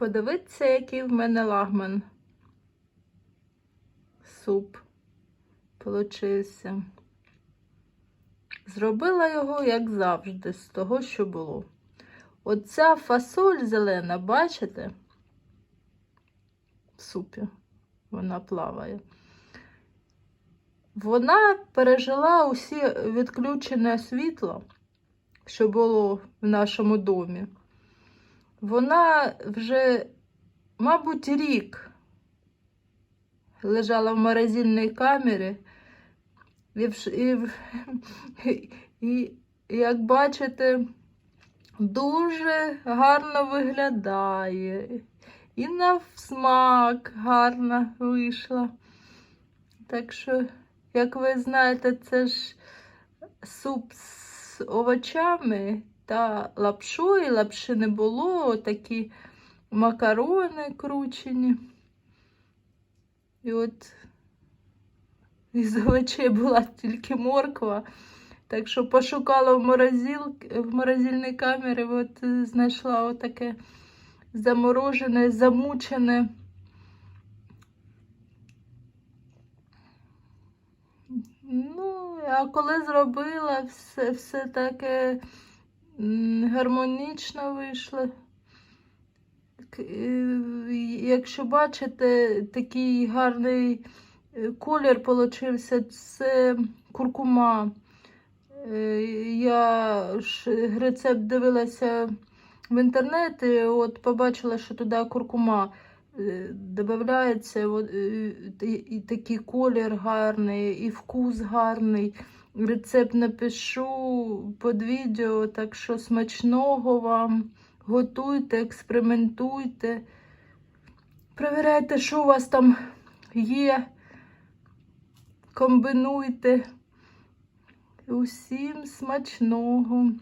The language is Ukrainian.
Подивіться, який в мене лагман. Суп получився. Зробила його, як завжди, з того, що було. Оця фасоль зелена, бачите? В супі вона плаває. Вона пережила усі відключене світло, що було в нашому домі. Вона вже, мабуть, рік лежала в морозильній камері. І, і, і, як бачите, дуже гарно виглядає. І на смак гарно вийшла. Так що, як ви знаєте, це ж суп з овочами та лапшою. Лапши не було, такі макарони кручені. І от із овочей була тільки морква. Так що пошукала в, морозил, в морозильній камері, от знайшла отаке заморожене, замучене. Ну, а коли зробила, все, все таке гармонічно вийшло. Е, Якщо бачите, такий гарний е, колір получився, це куркума. Е, Я ж рецепт дивилася в інтернеті, от побачила, що туди куркума додається, і такий колір гарний, і вкус гарний. Рецепт напишу під відео, так що смачного вам. Готуйте, експериментуйте. Перевіряйте, що у вас там є. Комбинуйте. Усім смачного.